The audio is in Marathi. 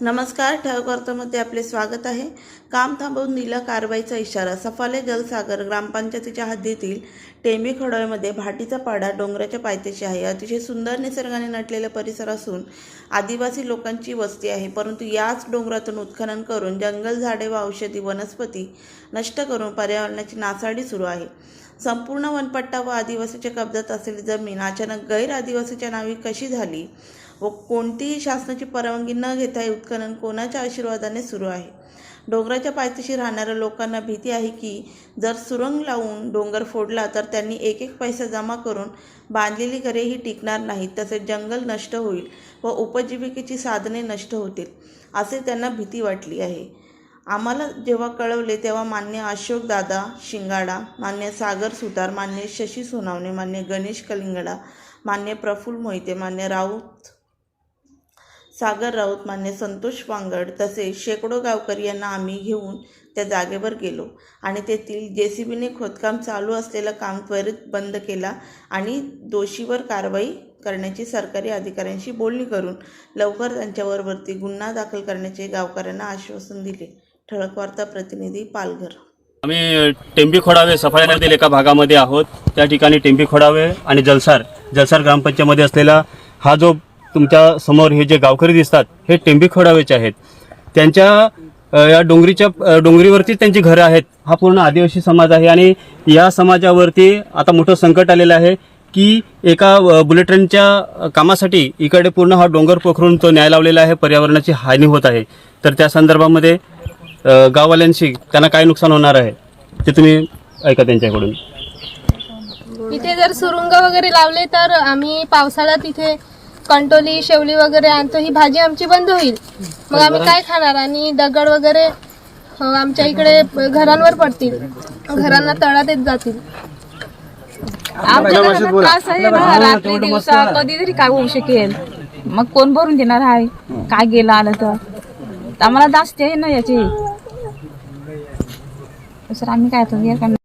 नमस्कार ठळकवार्तामध्ये आपले स्वागत आहे. काम थांबवून दिला कारवाईचा इशारा. सफाले जलसागर ग्रामपंचायतीच्या हद्दीतील टेंबी खडोळमध्ये भाटीचा पाडा डोंगराच्या पायथ्याशी आहे. अतिशय सुंदर निसर्गाने नटलेला परिसर असून आदिवासी लोकांची वस्ती आहे. परंतु याच डोंगरातून उत्खनन करून जंगल झाडे व औषधी वनस्पती नष्ट करून पर्यावरणाची नासाडी सुरू आहे. संपूर्ण वनपट्टा व आदिवासीच्या कब्जात असलेली जमीन अचानक गैर आदिवासीच्या नावी कशी झाली? व कोणतीही शासनाची परवानगी न घेता हे उत्खनन कोणाच्या आशीर्वादाने सुरू आहे? डोंगराच्या पायथ्याशी राहणाऱ्या लोकांना भीती आहे की जर सुरंग लावून डोंगर फोडला तर त्यांनी एक एक पैसा जमा करून बांधलेली घरेही टिकणार नाहीत. तसेच जंगल नष्ट होईल व उपजीविकेची साधने नष्ट होतील असे त्यांना भीती वाटली आहे. आम्हाला जेव्हा कळवले तेव्हा मान्य अशोक दादा शिंगाडा मान्य सागर सुतार मान्य शशी सोनावणे मान्य गणेश कलिंगडा मान्य प्रफुल्ल मोहिते मान्य राऊत सागर राऊत मान्य संतोष वांगड तसेच शेकडो गावकरी यांना आम्ही घेऊन त्या जागेवर गेलो आणि तेथील जे सी बीने खोदकाम चालू असलेलं काम त्वरित बंद केला आणि दोषीवर कारवाई करण्याची सरकारी अधिकाऱ्यांशी बोलणी करून लवकर त्यांच्यावरवरती गुन्हा दाखल करण्याचे गावकऱ्यांना आश्वासन दिले. ठळक वार्ता प्रतिनिधी पालघर. आम्ही टेंबी खोडावे सफाळ्यामधील एका भागामध्ये आहोत. त्या ठिकाणी टेंबी खोडावे आणि जलसार जलसार ग्रामपंचायतमध्ये असलेला हा जो तुमच्यासमोर हे जे गावकरी दिसतात हे टेंबी खोडावेचे आहेत. त्यांच्या या डोंगरीच्या डोंगरीवरतीच त्यांची घरं आहेत. हा पूर्ण आदिवासी समाज आहे आणि या समाजावरती आता मोठं संकट आलेलं आहे की एका बुलेट ट्रेनच्या कामासाठी इकडे पूर्ण हा डोंगर पोखरून तो न्याय लावलेला आहे पर्यावरणाची हानी होत आहे. तर त्या संदर्भामध्ये गाववाल्यांशी त्यांना काय नुकसान होणार आहे ते तुम्ही ऐका त्यांच्याकडून. इथे जर सुरुंग वगैरे लावले तर आम्ही पावसाळ्यात इथे कंटोली शेवली वगैरे आणतो ही भाजी आमची बंद होईल. मग आम्ही काय खाणार? आणि दगड वगैरे अ, आमच्या इकडे घरांवर पडतील. घरांना तळात येत जातील. आमच्या घरात त्रास आहे ना रात्री दिवसा कधीतरी काय होऊ शकेल. मग कोण भरून देणार आहे? काय गेलं आलं तर? आम्हाला जास्त आहे ना याची. सर आम्ही काय आता यार